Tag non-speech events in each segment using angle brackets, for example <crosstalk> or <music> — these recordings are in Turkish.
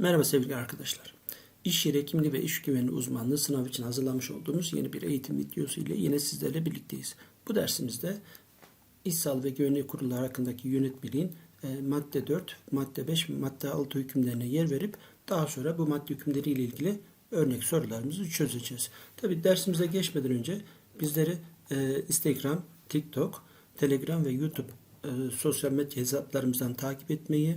Merhaba sevgili arkadaşlar. İş yeri hekimliği ve iş güvenliği uzmanlığı sınav için hazırlamış olduğumuz yeni bir eğitim videosu ile yine sizlerle birlikteyiz. Bu dersimizde İş Sağlığı ve Güvenliği Kurulları hakkındaki yönetmeliğin e, madde 4, madde 5 ve madde 6 hükümlerine yer verip daha sonra bu madde hükümleriyle ilgili örnek sorularımızı çözeceğiz. Tabi dersimize geçmeden önce bizleri e, Instagram, TikTok, Telegram ve YouTube e, sosyal medya hesaplarımızdan takip etmeyi,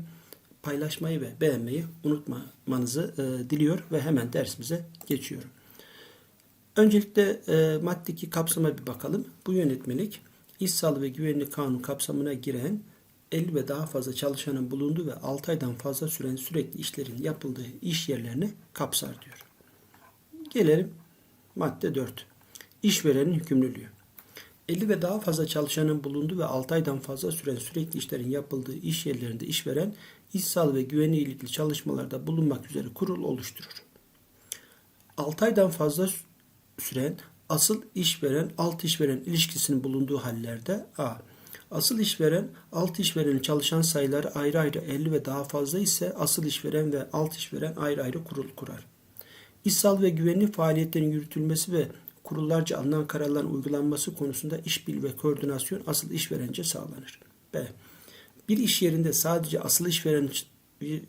paylaşmayı ve beğenmeyi unutmamanızı e, diliyor ve hemen dersimize geçiyorum. Öncelikle e, maddeki kapsama bir bakalım. Bu yönetmelik İş Sağlığı ve Güvenlik Kanunu kapsamına giren 50 ve daha fazla çalışanın bulunduğu ve 6 aydan fazla süren sürekli işlerin yapıldığı iş yerlerini kapsar diyor. Gelelim madde 4. İşverenin hükümlülüğü. 50 ve daha fazla çalışanın bulunduğu ve 6 aydan fazla süren sürekli işlerin yapıldığı iş yerlerinde işveren iş sağlığı ve güvenliği ilgili çalışmalarda bulunmak üzere kurul oluşturur. 6 aydan fazla süren asıl işveren alt işveren ilişkisinin bulunduğu hallerde A. Asıl işveren alt işverenin çalışan sayıları ayrı ayrı 50 ve daha fazla ise asıl işveren ve alt işveren ayrı ayrı kurul kurar. İş sağlığı ve güvenliği faaliyetlerinin yürütülmesi ve kurullarca alınan kararların uygulanması konusunda işbirliği ve koordinasyon asıl işverence sağlanır. B. Bir iş yerinde sadece asıl işveren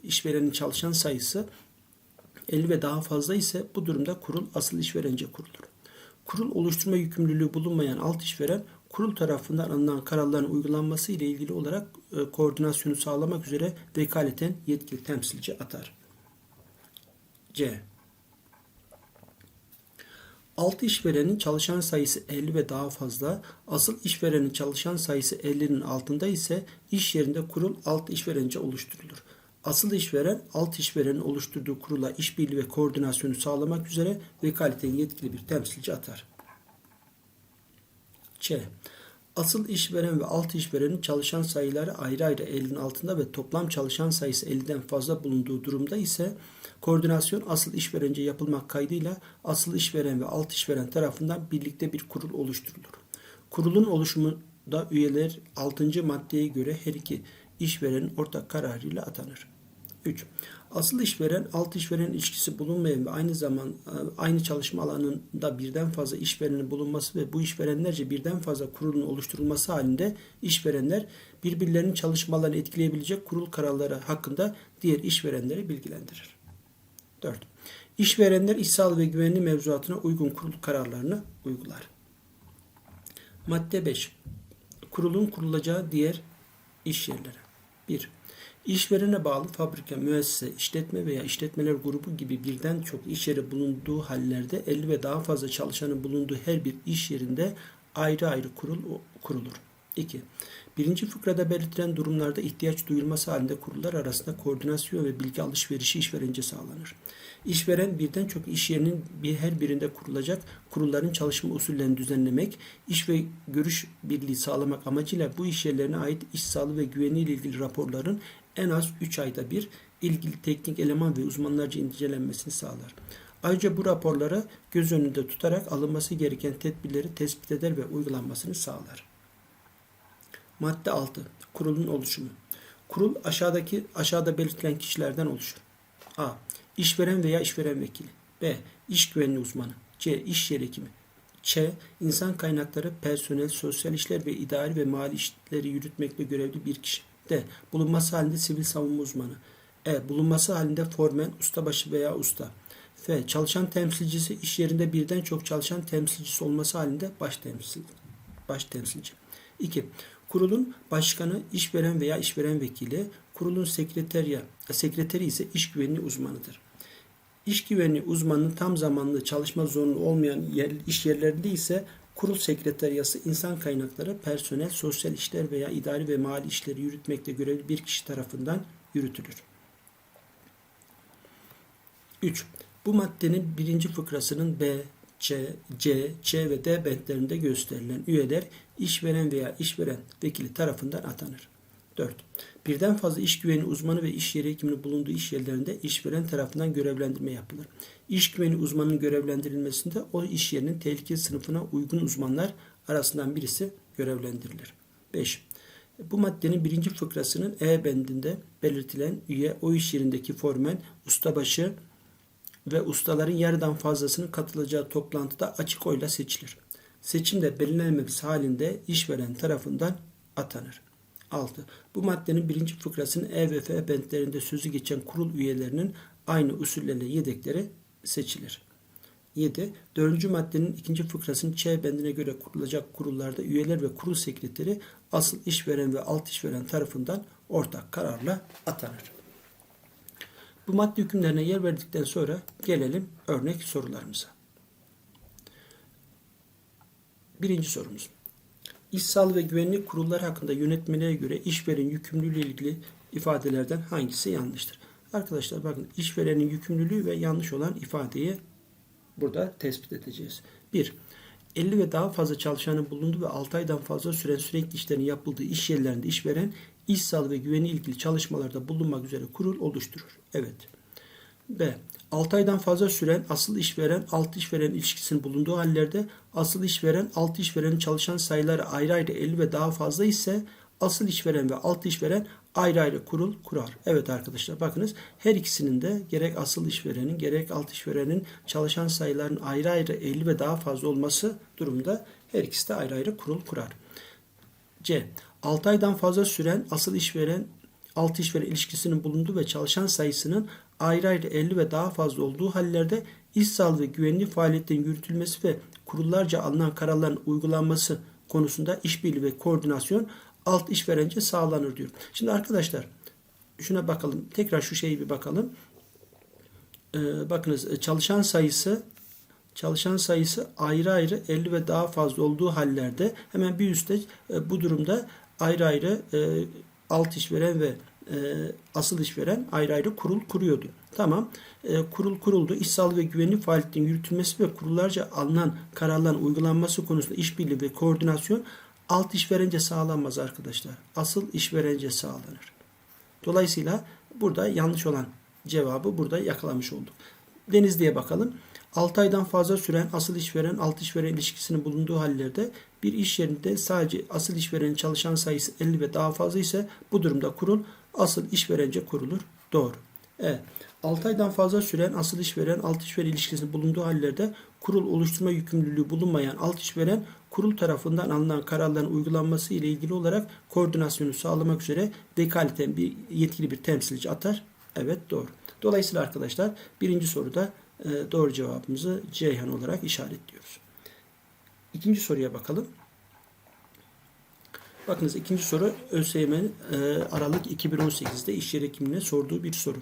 işverenin çalışan sayısı 50 ve daha fazla ise bu durumda kurul asıl işverence kurulur. Kurul oluşturma yükümlülüğü bulunmayan alt işveren kurul tarafından alınan kararların uygulanması ile ilgili olarak e, koordinasyonu sağlamak üzere vekaleten yetkili temsilci atar. C. Alt işverenin çalışan sayısı 50 ve daha fazla, asıl işverenin çalışan sayısı 50'nin altında ise iş yerinde kurul alt işverence oluşturulur. Asıl işveren alt işverenin oluşturduğu kurula işbirliği ve koordinasyonu sağlamak üzere vekaleten yetkili bir temsilci atar. Ç. Asıl işveren ve alt işverenin çalışan sayıları ayrı ayrı 50'nin altında ve toplam çalışan sayısı 50'den fazla bulunduğu durumda ise koordinasyon asıl işverence yapılmak kaydıyla asıl işveren ve alt işveren tarafından birlikte bir kurul oluşturulur. Kurulun oluşumunda üyeler 6. maddeye göre her iki işverenin ortak kararıyla atanır. 3. Asıl işveren alt işveren ilişkisi bulunmayan ve aynı zaman e, aynı çalışma alanında birden fazla işverenin bulunması ve bu işverenlerce birden fazla kurulun oluşturulması halinde işverenler birbirlerinin çalışmalarını etkileyebilecek kurul kararları hakkında diğer işverenleri bilgilendirir. 4. İşverenler iş sağlığı ve güvenliği mevzuatına uygun kurul kararlarını uygular. Madde 5. Kurulun kurulacağı diğer iş yerleri. 1. İşverene bağlı fabrika, müessese, işletme veya işletmeler grubu gibi birden çok iş yeri bulunduğu hallerde 50 ve daha fazla çalışanın bulunduğu her bir iş yerinde ayrı ayrı kurul kurulur. 2. Birinci fıkrada belirtilen durumlarda ihtiyaç duyulması halinde kurullar arasında koordinasyon ve bilgi alışverişi işverence sağlanır. İşveren birden çok iş yerinin bir her birinde kurulacak kurulların çalışma usullerini düzenlemek, iş ve görüş birliği sağlamak amacıyla bu iş yerlerine ait iş sağlığı ve güvenliği ile ilgili raporların en az 3 ayda bir ilgili teknik eleman ve uzmanlarca incelenmesini sağlar. Ayrıca bu raporları göz önünde tutarak alınması gereken tedbirleri tespit eder ve uygulanmasını sağlar. Madde 6. Kurulun oluşumu. Kurul aşağıdaki aşağıda belirtilen kişilerden oluşur. A. İşveren veya işveren vekili. B. İş güvenliği uzmanı. C. İş yer hekimi. Ç. İnsan kaynakları, personel, sosyal işler ve idari ve mali işleri yürütmekle görevli bir kişi. D. Bulunması halinde sivil savunma uzmanı. E. Bulunması halinde formen, ustabaşı veya usta. F. Çalışan temsilcisi iş yerinde birden çok çalışan temsilcisi olması halinde baş temsil baş temsilci. 2. Kurulun başkanı işveren veya işveren vekili, kurulun sekreterya, sekreteri ise iş güvenliği uzmanıdır. İş güvenliği uzmanının tam zamanlı çalışma zorunlu olmayan yer, iş yerlerinde ise kurul sekreteryası insan kaynakları, personel, sosyal işler veya idari ve mali işleri yürütmekte görevli bir kişi tarafından yürütülür. 3. Bu maddenin birinci fıkrasının B, C, C, Ç ve D bentlerinde gösterilen üyeler işveren veya işveren vekili tarafından atanır. 4. Birden fazla iş güveni uzmanı ve iş yeri hekiminin bulunduğu iş yerlerinde işveren tarafından görevlendirme yapılır. İş güveni uzmanının görevlendirilmesinde o iş yerinin tehlike sınıfına uygun uzmanlar arasından birisi görevlendirilir. 5. Bu maddenin birinci fıkrasının E bendinde belirtilen üye o iş yerindeki formen ustabaşı ve ustaların yarıdan fazlasının katılacağı toplantıda açık oyla seçilir. Seçimde belirlenmemesi halinde işveren tarafından atanır. 6. Bu maddenin birinci fıkrasının E ve F bentlerinde sözü geçen kurul üyelerinin aynı usullerle yedekleri seçilir. 7. Dördüncü maddenin ikinci fıkrasının Ç bendine göre kurulacak kurullarda üyeler ve kurul sekreteri asıl işveren ve alt işveren tarafından ortak kararla atanır. Bu madde hükümlerine yer verdikten sonra gelelim örnek sorularımıza. Birinci sorumuz. İş sağlığı ve güvenlik kurulları hakkında yönetmeliğe göre işveren yükümlülüğü ile ilgili ifadelerden hangisi yanlıştır? Arkadaşlar bakın işverenin yükümlülüğü ve yanlış olan ifadeyi burada tespit edeceğiz. 1. 50 ve daha fazla çalışanın bulunduğu ve 6 aydan fazla süren sürekli işlerin yapıldığı iş yerlerinde işveren iş sağlığı ve güvenliği ilgili çalışmalarda bulunmak üzere kurul oluşturur. Evet. B. 6 aydan fazla süren asıl işveren alt işveren ilişkisinin bulunduğu hallerde asıl işveren alt işverenin çalışan sayıları ayrı ayrı 50 ve daha fazla ise asıl işveren ve alt işveren ayrı ayrı kurul kurar. Evet arkadaşlar bakınız her ikisinin de gerek asıl işverenin gerek alt işverenin çalışan sayıların ayrı ayrı 50 ve daha fazla olması durumda her ikisi de ayrı ayrı kurul kurar. C. 6 aydan fazla süren asıl işveren alt işveren ilişkisinin bulunduğu ve çalışan sayısının ayrı ayrı 50 ve daha fazla olduğu hallerde iş sağlığı ve güvenliği faaliyetlerin yürütülmesi ve kurullarca alınan kararların uygulanması konusunda işbirliği ve koordinasyon alt işverence sağlanır diyor. Şimdi arkadaşlar şuna bakalım. Tekrar şu şeyi bir bakalım. Ee, bakınız çalışan sayısı çalışan sayısı ayrı ayrı 50 ve daha fazla olduğu hallerde hemen bir üstte e, bu durumda ayrı ayrı e, alt işveren ve e, asıl işveren ayrı ayrı kurul kuruyordu. Tamam. E, kurul kuruldu. İş sağlığı ve güvenlik faaliyetinin yürütülmesi ve kurullarca alınan kararların uygulanması konusunda işbirliği ve koordinasyon alt işverence sağlanmaz arkadaşlar. Asıl işverence sağlanır. Dolayısıyla burada yanlış olan cevabı burada yakalamış olduk. Denizli'ye bakalım. 6 aydan fazla süren asıl işveren alt işveren ilişkisinin bulunduğu hallerde bir iş yerinde sadece asıl işverenin çalışan sayısı 50 ve daha fazla ise bu durumda kurul asıl işverence kurulur. Doğru. Evet. 6 aydan fazla süren asıl işveren alt işveren ilişkisinin bulunduğu hallerde kurul oluşturma yükümlülüğü bulunmayan alt işveren kurul tarafından alınan kararların uygulanması ile ilgili olarak koordinasyonu sağlamak üzere vekaleten bir yetkili bir temsilci atar. Evet doğru. Dolayısıyla arkadaşlar birinci soruda e, doğru cevabımızı Ceyhan olarak işaretliyoruz. İkinci soruya bakalım. Bakınız ikinci soru ÖSYM'nin e, Aralık 2018'de iş yeri hekimliğine sorduğu bir soru.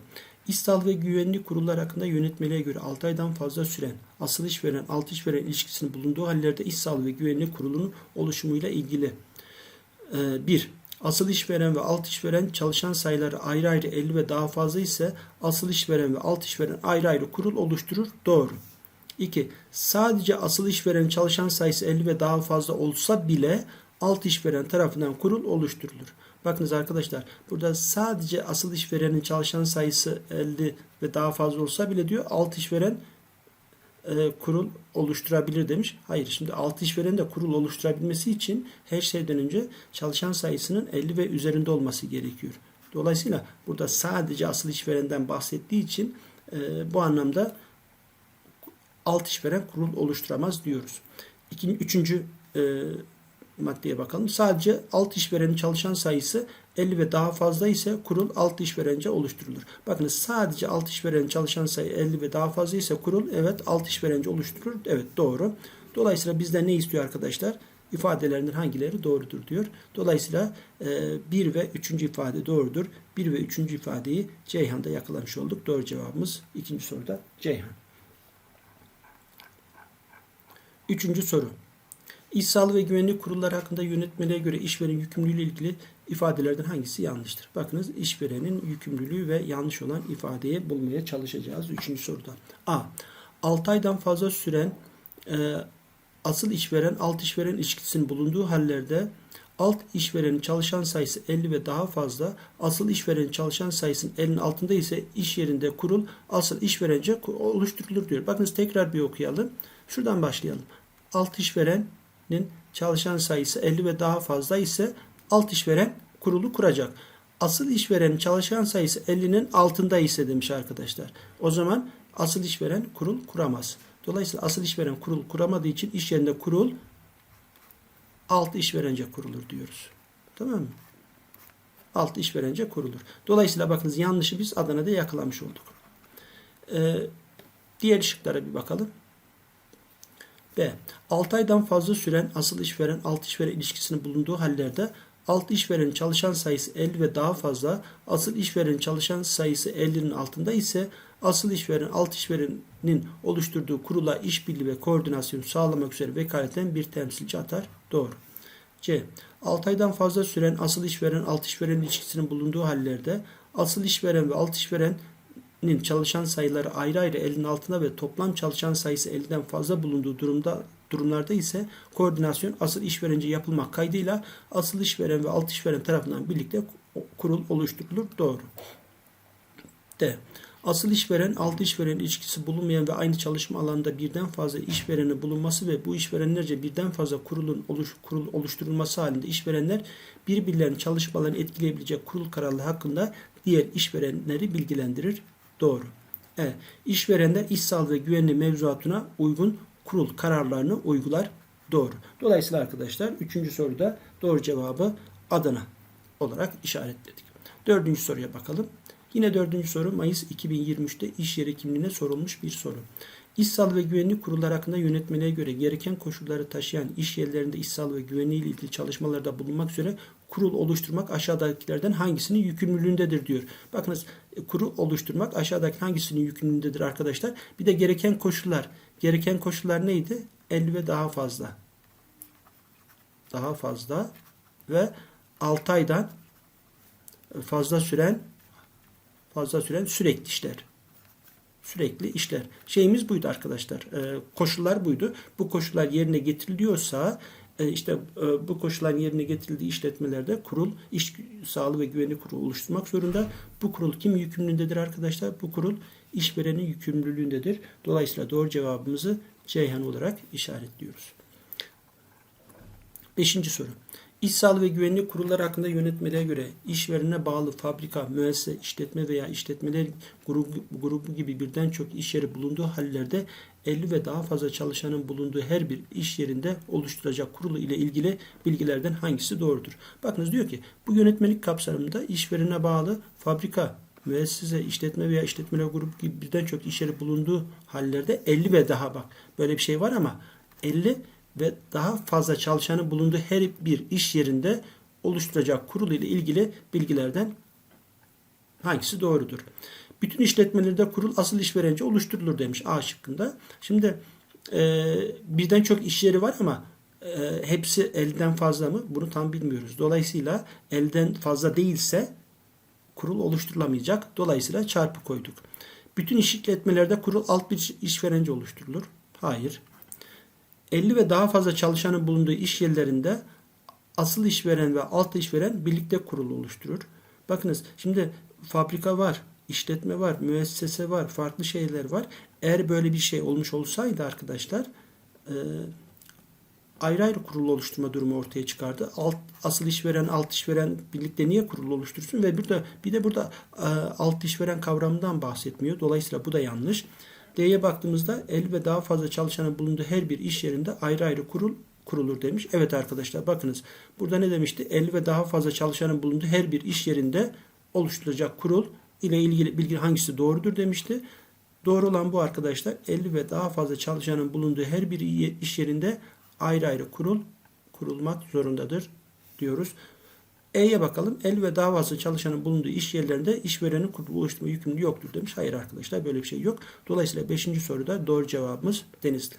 Sağlığı ve güvenlik kurulları hakkında yönetmeliğe göre 6 aydan fazla süren asıl işveren alt işveren ilişkisinin bulunduğu hallerde sağlığı ve güvenlik kurulunun oluşumuyla ilgili 1. E, asıl işveren ve alt işveren çalışan sayıları ayrı ayrı 50 ve daha fazla ise asıl işveren ve alt işveren ayrı ayrı kurul oluşturur. Doğru. 2. Sadece asıl işveren çalışan sayısı 50 ve daha fazla olsa bile alt işveren tarafından kurul oluşturulur. Bakınız arkadaşlar burada sadece asıl işverenin çalışan sayısı 50 ve daha fazla olsa bile diyor alt işveren e, kurul oluşturabilir demiş. Hayır şimdi alt işveren de kurul oluşturabilmesi için her şeyden önce çalışan sayısının 50 ve üzerinde olması gerekiyor. Dolayısıyla burada sadece asıl işverenden bahsettiği için e, bu anlamda alt işveren kurul oluşturamaz diyoruz. İkinci, üçüncü e, maddeye bakalım. Sadece alt işverenin çalışan sayısı 50 ve daha fazla ise kurul alt işverence oluşturulur. Bakın sadece alt işverenin çalışan sayı 50 ve daha fazla ise kurul evet alt işverence oluşturur. Evet doğru. Dolayısıyla bizden ne istiyor arkadaşlar? İfadelerinden hangileri doğrudur diyor. Dolayısıyla 1 e, ve 3. ifade doğrudur. 1 ve 3. ifadeyi Ceyhan'da yakalamış olduk. Doğru cevabımız ikinci soruda Ceyhan. Üçüncü soru. İş sağlığı ve güvenlik kurulları hakkında yönetmeliğe göre işveren yükümlülüğü ile ilgili ifadelerden hangisi yanlıştır? Bakınız işverenin yükümlülüğü ve yanlış olan ifadeyi bulmaya çalışacağız. Üçüncü soruda. A. 6 aydan fazla süren e, asıl işveren alt işveren ilişkisinin bulunduğu hallerde alt işverenin çalışan sayısı 50 ve daha fazla, asıl işverenin çalışan sayısının 50'nin altında ise iş yerinde kurul asıl işverence oluşturulur diyor. Bakınız tekrar bir okuyalım. Şuradan başlayalım. Alt işveren çalışan sayısı 50 ve daha fazla ise alt işveren kurulu kuracak. Asıl işverenin çalışan sayısı 50'nin altında ise demiş arkadaşlar. O zaman asıl işveren kurul kuramaz. Dolayısıyla asıl işveren kurul kuramadığı için iş yerinde kurul alt işverence kurulur diyoruz. Tamam mı? Alt işverence kurulur. Dolayısıyla bakınız yanlışı biz Adana'da yakalamış olduk. Ee, diğer şıklara bir bakalım. B. 6 aydan fazla süren asıl işveren alt işveren ilişkisinin bulunduğu hallerde alt işverenin çalışan sayısı 50 ve daha fazla, asıl işverenin çalışan sayısı 50'nin altında ise asıl işveren alt işverenin oluşturduğu kurula işbirliği ve koordinasyon sağlamak üzere vekaleten bir temsilci atar. Doğru. C. 6 aydan fazla süren asıl işveren alt işveren ilişkisinin bulunduğu hallerde asıl işveren ve alt işverenin çalışan sayıları ayrı ayrı elin altında ve toplam çalışan sayısı 50'den fazla bulunduğu durumda durumlarda ise koordinasyon asıl işverence yapılmak kaydıyla asıl işveren ve alt işveren tarafından birlikte kurul oluşturulur. Doğru. D. Asıl işveren alt işveren ilişkisi bulunmayan ve aynı çalışma alanında birden fazla işvereni bulunması ve bu işverenlerce birden fazla kurulun oluş, kurul oluşturulması halinde işverenler birbirlerinin çalışmalarını etkileyebilecek kurul kararları hakkında diğer işverenleri bilgilendirir. Doğru. E, işverenler iş sağlığı ve güvenliği mevzuatına uygun kurul kararlarını uygular. Doğru. Dolayısıyla arkadaşlar üçüncü soruda doğru cevabı Adana olarak işaretledik. Dördüncü soruya bakalım. Yine dördüncü soru Mayıs 2023'te iş yeri kimliğine sorulmuş bir soru. İş sağlığı ve güvenlik kurulları hakkında yönetmeliğe göre gereken koşulları taşıyan iş yerlerinde iş sağlığı ve güvenliği ile ilgili çalışmalarda bulunmak üzere kurul oluşturmak aşağıdakilerden hangisinin yükümlülüğündedir diyor. Bakınız kurul oluşturmak aşağıdaki hangisinin yükümlülüğündedir arkadaşlar. Bir de gereken koşullar. Gereken koşullar neydi? 50 ve daha fazla. Daha fazla ve 6 aydan fazla süren fazla süren sürekli işler. Sürekli işler. Şeyimiz buydu arkadaşlar. E, koşullar buydu. Bu koşullar yerine getiriliyorsa işte e, bu koşulların yerine getirildiği işletmelerde kurul iş sağlığı ve güvenlik kurulu oluşturmak zorunda. Bu kurul kim yükümlülüğündedir arkadaşlar? Bu kurul işverenin yükümlülüğündedir. Dolayısıyla doğru cevabımızı Ceyhan olarak işaretliyoruz. Beşinci soru. İş sağlığı ve güvenlik kurulları hakkında yönetmeliğe göre işverene bağlı fabrika, müessese, işletme veya işletmeler grubu, grubu gibi birden çok iş yeri bulunduğu hallerde 50 ve daha fazla çalışanın bulunduğu her bir iş yerinde oluşturacak kurulu ile ilgili bilgilerden hangisi doğrudur? Bakınız diyor ki bu yönetmelik kapsamında işverene bağlı fabrika, müessese, işletme veya işletmeler grubu gibi birden çok iş yeri bulunduğu hallerde 50 ve daha bak böyle bir şey var ama 50 ve daha fazla çalışanın bulunduğu her bir iş yerinde oluşturacak kurul ile ilgili bilgilerden hangisi doğrudur? Bütün işletmelerde kurul asıl işverence oluşturulur demiş A şıkkında. Şimdi e, birden çok iş yeri var ama e, hepsi elden fazla mı? Bunu tam bilmiyoruz. Dolayısıyla elden fazla değilse kurul oluşturulamayacak. Dolayısıyla çarpı koyduk. Bütün işletmelerde kurul alt bir işverence oluşturulur. Hayır. 50 ve daha fazla çalışanın bulunduğu iş yerlerinde asıl işveren ve alt işveren birlikte kurul oluşturur. Bakınız şimdi fabrika var, işletme var, müessese var, farklı şeyler var. Eğer böyle bir şey olmuş olsaydı arkadaşlar e, ayrı ayrı kurul oluşturma durumu ortaya çıkardı. Alt, asıl işveren, alt işveren birlikte niye kurul oluştursun ve bir de bir de burada e, alt işveren kavramından bahsetmiyor. Dolayısıyla bu da yanlış. D'ye baktığımızda 50 ve daha fazla çalışanın bulunduğu her bir iş yerinde ayrı ayrı kurul kurulur demiş. Evet arkadaşlar bakınız burada ne demişti? 50 ve daha fazla çalışanın bulunduğu her bir iş yerinde oluşturulacak kurul ile ilgili bilgi hangisi doğrudur demişti. Doğru olan bu arkadaşlar 50 ve daha fazla çalışanın bulunduğu her bir iş yerinde ayrı ayrı kurul kurulmak zorundadır diyoruz. E'ye bakalım. 50 ve fazla çalışanın bulunduğu iş yerlerinde işverenin kurulu oluşturma yükümlülüğü yoktur demiş. Hayır arkadaşlar böyle bir şey yok. Dolayısıyla 5. soruda doğru cevabımız Denizli.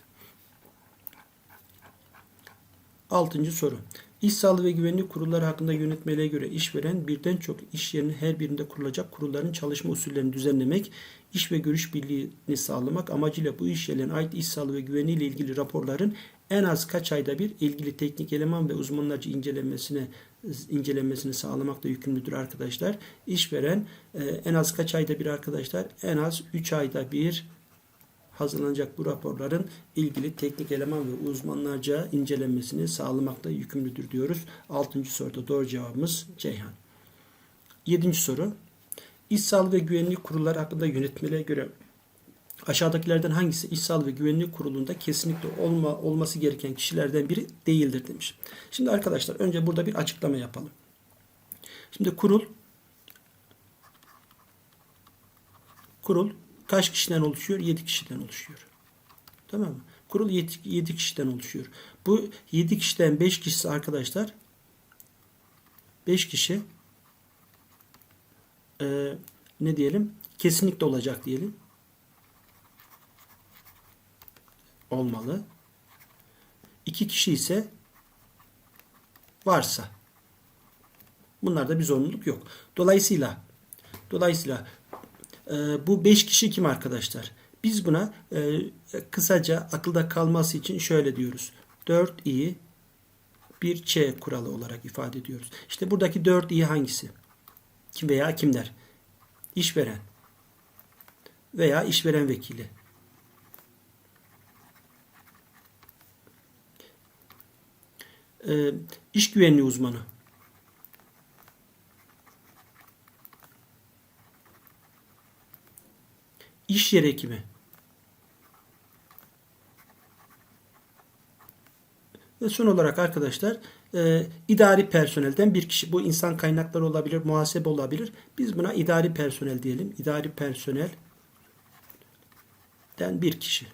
6. soru. İş sağlığı ve güvenlik kurulları hakkında yönetmeliğe göre işveren birden çok iş yerinin her birinde kurulacak kurulların çalışma usullerini düzenlemek, iş ve görüş birliğini sağlamak amacıyla bu iş yerlerine ait iş sağlığı ve güvenliği ile ilgili raporların en az kaç ayda bir ilgili teknik eleman ve uzmanlarca incelenmesine incelenmesini sağlamakla yükümlüdür arkadaşlar. İşveren e, en az kaç ayda bir arkadaşlar? En az 3 ayda bir hazırlanacak bu raporların ilgili teknik eleman ve uzmanlarca incelenmesini sağlamakla yükümlüdür diyoruz. 6. soruda doğru cevabımız Ceyhan. 7. soru. İş sağlığı ve güvenlik kurulları hakkında yönetmeliğe göre aşağıdakilerden hangisi İş Sağlığı ve Güvenlik Kurulu'nda kesinlikle olma, olması gereken kişilerden biri değildir demiş. Şimdi arkadaşlar önce burada bir açıklama yapalım. Şimdi kurul kurul kaç kişiden oluşuyor? 7 kişiden oluşuyor. Tamam mı? Kurul 7, 7 kişiden oluşuyor. Bu 7 kişiden 5 kişisi arkadaşlar 5 kişi e, ne diyelim? Kesinlikle olacak diyelim. Olmalı. 2 kişi ise varsa. Bunlarda bir zorunluluk yok. Dolayısıyla dolayısıyla e, bu 5 kişi kim arkadaşlar? Biz buna e, kısaca akılda kalması için şöyle diyoruz. 4i bir ç kuralı olarak ifade ediyoruz. İşte buradaki 4i hangisi? Kim veya kimler? İşveren veya işveren vekili. Ee, iş güvenliği uzmanı. İş yeri hekimi. Ve son olarak arkadaşlar e, idari personelden bir kişi. Bu insan kaynakları olabilir, muhasebe olabilir. Biz buna idari personel diyelim. İdari personelden bir kişi.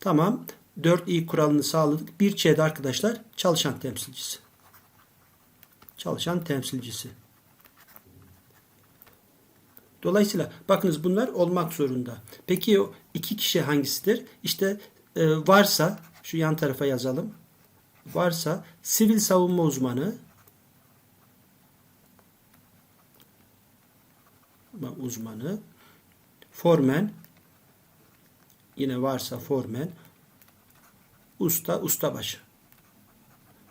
Tamam. 4i kuralını sağladık. Bir ç'de arkadaşlar çalışan temsilcisi. Çalışan temsilcisi. Dolayısıyla bakınız bunlar olmak zorunda. Peki o iki kişi hangisidir? İşte e, varsa şu yan tarafa yazalım. Varsa sivil savunma uzmanı uzmanı formen yine varsa formen usta ustabaşı.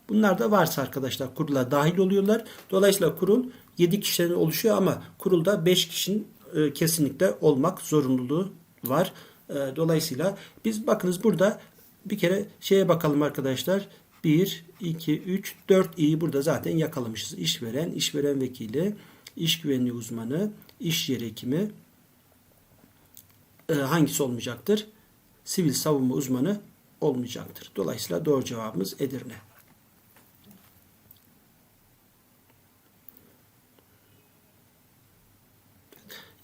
Bunlar da varsa arkadaşlar kurula dahil oluyorlar. Dolayısıyla kurul 7 kişiden oluşuyor ama kurulda 5 kişinin e, kesinlikle olmak zorunluluğu var. E, dolayısıyla biz bakınız burada bir kere şeye bakalım arkadaşlar. 1, 2, 3, 4 iyi burada zaten yakalamışız. İşveren, işveren vekili, iş güvenliği uzmanı, iş yeri hekimi e, hangisi olmayacaktır? Sivil savunma uzmanı olmayacaktır. Dolayısıyla doğru cevabımız Edirne.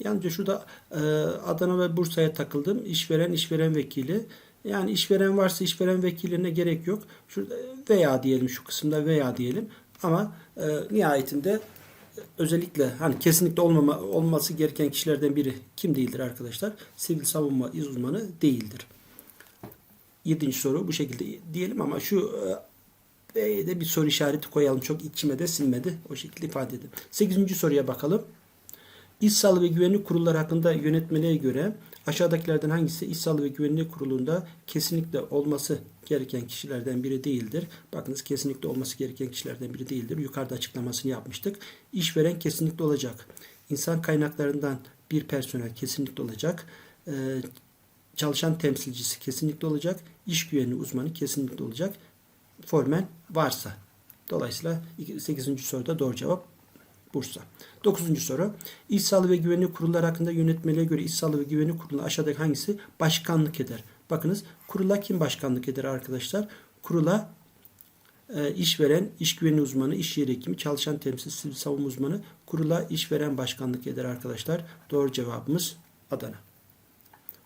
Yalnızca şurada e, Adana ve Bursa'ya takıldım. İşveren, işveren vekili. Yani işveren varsa işveren vekiline gerek yok. Şurada veya diyelim şu kısımda veya diyelim. Ama e, nihayetinde özellikle hani kesinlikle olmama, olması gereken kişilerden biri kim değildir arkadaşlar? Sivil savunma uzmanı değildir. Yedinci soru bu şekilde diyelim ama şu e, de bir soru işareti koyalım. Çok içime de sinmedi. O şekilde ifade edin. Sekizinci soruya bakalım. İş Sağlığı ve Güvenlik Kurulları hakkında yönetmeliğe göre aşağıdakilerden hangisi İş Sağlığı ve Güvenlik Kurulu'nda kesinlikle olması gereken kişilerden biri değildir? Bakınız kesinlikle olması gereken kişilerden biri değildir. Yukarıda açıklamasını yapmıştık. İşveren kesinlikle olacak. İnsan kaynaklarından bir personel kesinlikle olacak. Ee, çalışan temsilcisi kesinlikle olacak. İş güvenliği uzmanı kesinlikle olacak. Formen varsa. Dolayısıyla 8. soruda doğru cevap Bursa. 9. soru. İş Sağlığı ve Güvenlik Kurulları hakkında yönetmeliğe göre İş Sağlığı ve Güvenlik Kurulu aşağıdaki hangisi başkanlık eder? Bakınız kurula kim başkanlık eder arkadaşlar? Kurula e, işveren, iş güvenliği uzmanı, iş yeri hekimi, çalışan temsilcisi, savunma uzmanı kurula işveren başkanlık eder arkadaşlar. Doğru cevabımız Adana.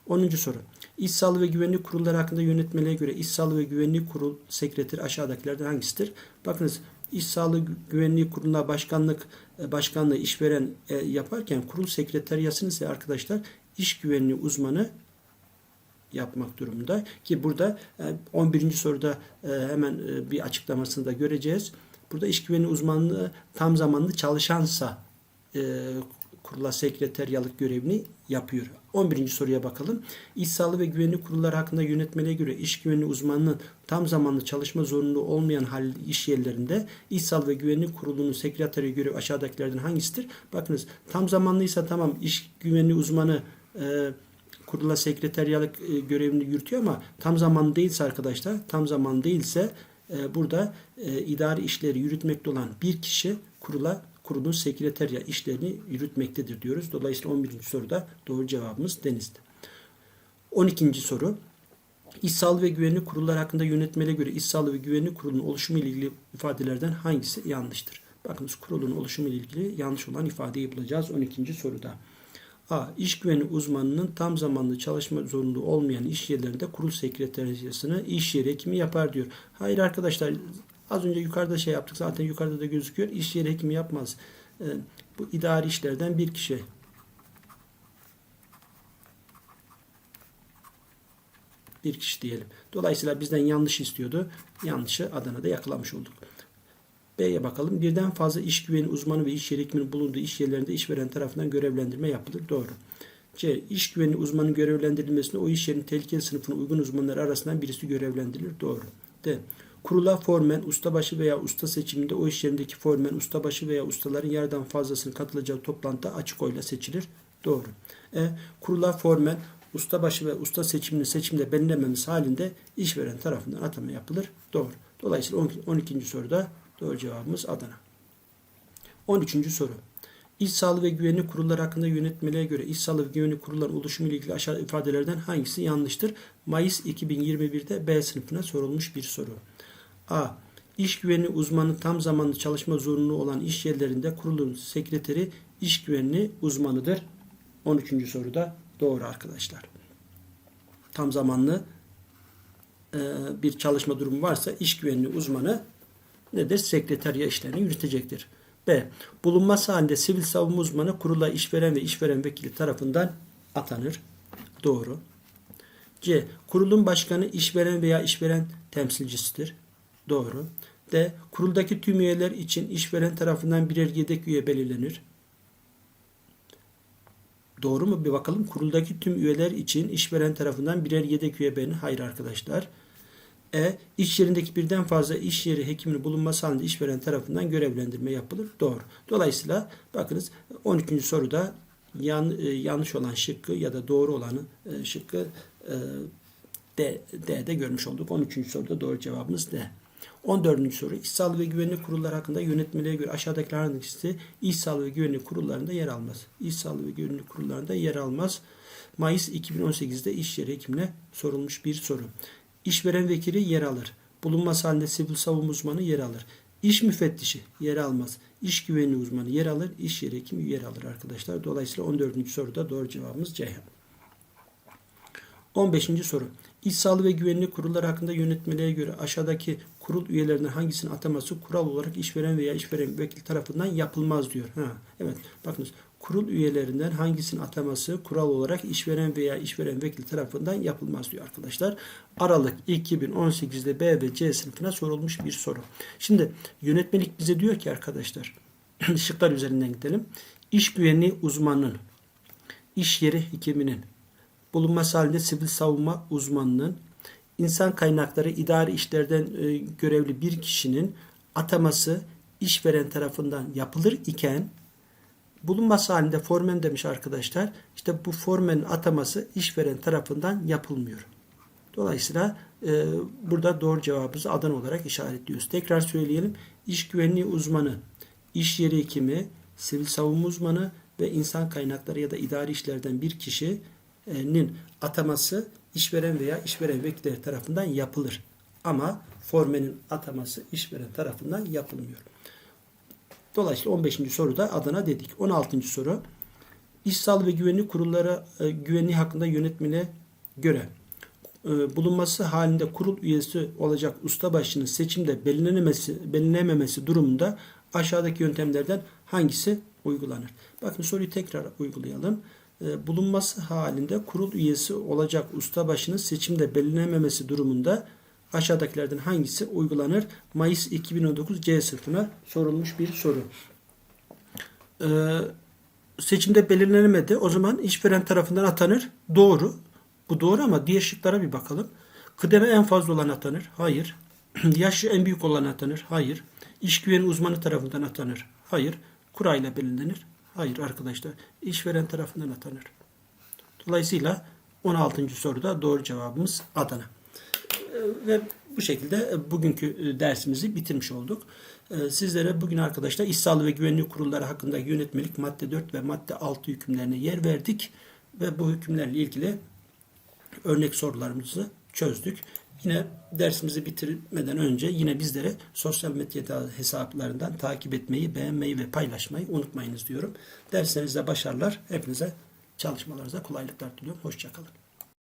10. soru. İş Sağlığı ve Güvenlik Kurulları hakkında yönetmeliğe göre İş Sağlığı ve Güvenlik Kurul Sekreteri aşağıdakilerden hangisidir? Bakınız İş Sağlığı Güvenliği Kurulu'na başkanlık e, başkanlığı işveren e, yaparken kurul sekreteriyasını ise arkadaşlar iş güvenliği uzmanı yapmak durumunda ki burada 11. E, soruda hemen bir açıklamasını da göreceğiz. Burada iş güvenliği uzmanlığı tam zamanlı çalışansa kurula sekreteryalık görevini yapıyor. 11. soruya bakalım. İş sağlığı ve güvenlik kurulları hakkında yönetmeliğe göre iş güvenliği uzmanının tam zamanlı çalışma zorunluluğu olmayan hal iş yerlerinde iş sağlığı ve güvenlik kurulunun sekreteri görev aşağıdakilerden hangisidir? Bakınız tam zamanlıysa tamam iş güvenliği uzmanı e, kurula sekreteryalık e, görevini yürütüyor ama tam zamanlı değilse arkadaşlar, tam zamanlı değilse e, burada e, idari işleri yürütmekte olan bir kişi kurula kurulun sekreterya işlerini yürütmektedir diyoruz. Dolayısıyla 11. soruda doğru cevabımız denizdi. 12. soru. İş sağlığı ve güvenlik kurulları hakkında yönetmeliğe göre iş sağlığı ve güvenlik kurulunun oluşumu ile ilgili ifadelerden hangisi yanlıştır? Bakınız kurulun oluşumu ile ilgili yanlış olan ifadeyi bulacağız 12. soruda. A. İş güvenliği uzmanının tam zamanlı çalışma zorunluluğu olmayan iş yerlerinde kurul sekreteryasını iş yeri hekimi yapar diyor. Hayır arkadaşlar az önce yukarıda şey yaptık zaten yukarıda da gözüküyor. İş yeri hekimi yapmaz. Ee, bu idari işlerden bir kişi bir kişi diyelim. Dolayısıyla bizden yanlış istiyordu. Yanlışı Adana'da yakalamış olduk. B'ye bakalım. Birden fazla iş güveni uzmanı ve iş yeri hekiminin bulunduğu iş yerlerinde işveren tarafından görevlendirme yapılır. Doğru. C. İş güveni uzmanının görevlendirilmesinde o iş yerinin tehlikeli sınıfına uygun uzmanlar arasından birisi görevlendirilir. Doğru. D. Kurula formen, ustabaşı veya usta seçiminde o iş yerindeki formen, ustabaşı veya ustaların yarıdan fazlasının katılacağı toplantıda açık oyla seçilir. Doğru. E. Kurula formen, ustabaşı ve usta seçiminin seçimde belirlenmemesi halinde işveren tarafından atama yapılır. Doğru. Dolayısıyla 12. soruda doğru cevabımız Adana. 13. soru. İş sağlığı ve güvenlik kurulları hakkında yönetmeliğe göre iş sağlığı ve güvenlik kurullarının oluşumu ile ilgili aşağı ifadelerden hangisi yanlıştır? Mayıs 2021'de B sınıfına sorulmuş bir soru. A. İş güvenliği uzmanı tam zamanlı çalışma zorunluluğu olan iş yerlerinde kurulun sekreteri iş güvenliği uzmanıdır. 13. soruda doğru arkadaşlar. Tam zamanlı e, bir çalışma durumu varsa iş güvenliği uzmanı nedir? Sekreterya işlerini yürütecektir. B. Bulunması halinde sivil savunma uzmanı kurula işveren ve işveren vekili tarafından atanır. Doğru. C. Kurulun başkanı işveren veya işveren temsilcisidir. Doğru. D. Kuruldaki tüm üyeler için işveren tarafından birer yedek üye belirlenir. Doğru mu? Bir bakalım. Kuruldaki tüm üyeler için işveren tarafından birer yedek üye belirlenir. Hayır arkadaşlar. E. İş yerindeki birden fazla iş yeri hekiminin bulunması halinde işveren tarafından görevlendirme yapılır. Doğru. Dolayısıyla bakınız 13. soruda yan, e, yanlış olan şıkkı ya da doğru olanı e, şıkkı e, D, D'de görmüş olduk. 13. soruda doğru cevabımız D. 14. soru. İş sağlığı ve güvenlik kurulları hakkında yönetmeliğe göre aşağıdakilerden hangisi iş sağlığı ve güvenlik kurullarında yer almaz? İş sağlığı ve güvenlik kurullarında yer almaz. Mayıs 2018'de iş yeri hekimine sorulmuş bir soru. İşveren vekili yer alır. Bulunması halinde sivil savunma uzmanı yer alır. İş müfettişi yer almaz. İş güvenliği uzmanı yer alır. İş yeri hekimi yer alır arkadaşlar. Dolayısıyla 14. soruda doğru cevabımız Ceyhan. 15. soru. İş sağlığı ve güvenlik kurulları hakkında yönetmeliğe göre aşağıdaki kurul üyelerinden hangisinin ataması kural olarak işveren veya işveren vekil tarafından yapılmaz diyor. Ha, evet bakınız kurul üyelerinden hangisinin ataması kural olarak işveren veya işveren vekil tarafından yapılmaz diyor arkadaşlar. Aralık 2018'de B ve C sınıfına sorulmuş bir soru. Şimdi yönetmelik bize diyor ki arkadaşlar <clears throat> şıklar üzerinden gidelim. İş güvenliği uzmanının, iş yeri hekiminin, bulunması halinde sivil savunma uzmanının, insan kaynakları idari işlerden e, görevli bir kişinin ataması işveren tarafından yapılır iken bulunması halinde formen demiş arkadaşlar. İşte bu formenin ataması işveren tarafından yapılmıyor. Dolayısıyla e, burada doğru cevabımızı Adana olarak işaretliyoruz. Tekrar söyleyelim. İş güvenliği uzmanı, iş yeri hekimi, sivil savunma uzmanı ve insan kaynakları ya da idari işlerden bir kişinin ataması işveren veya işveren vekilleri tarafından yapılır. Ama formenin ataması işveren tarafından yapılmıyor. Dolayısıyla 15. soruda Adana dedik. 16. soru. İş sağlığı ve güvenlik kurulları e, güvenliği hakkında yönetmene göre e, bulunması halinde kurul üyesi olacak ustabaşının seçimde belirlenememesi, belirlenememesi durumunda aşağıdaki yöntemlerden hangisi uygulanır? Bakın soruyu tekrar uygulayalım. E, bulunması halinde kurul üyesi olacak ustabaşının seçimde belirlenememesi durumunda aşağıdakilerden hangisi uygulanır? Mayıs 2019 C sınıfına sorulmuş bir soru. Ee, seçimde belirlenemedi. O zaman işveren tarafından atanır. Doğru. Bu doğru ama diğer şıklara bir bakalım. Kıdeme en fazla olan atanır. Hayır. <clears throat> Yaşı en büyük olan atanır. Hayır. İş güveni uzmanı tarafından atanır. Hayır. Kurayla belirlenir. Hayır arkadaşlar. İşveren tarafından atanır. Dolayısıyla 16. soruda doğru cevabımız Adana. Ee, Ve bu şekilde e, bugünkü e, dersimizi bitirmiş olduk. Ee, Sizlere bugün arkadaşlar İş Sağlığı ve Güvenlik Kurulları hakkındaki yönetmelik madde 4 ve madde 6 hükümlerine yer verdik. Ve bu hükümlerle ilgili örnek sorularımızı çözdük. Yine dersimizi bitirmeden önce yine bizlere sosyal medya hesaplarından takip etmeyi, beğenmeyi ve paylaşmayı unutmayınız diyorum. Derslerinizde başarılar. Hepinize çalışmalarınızda kolaylıklar diliyorum. Hoşçakalın.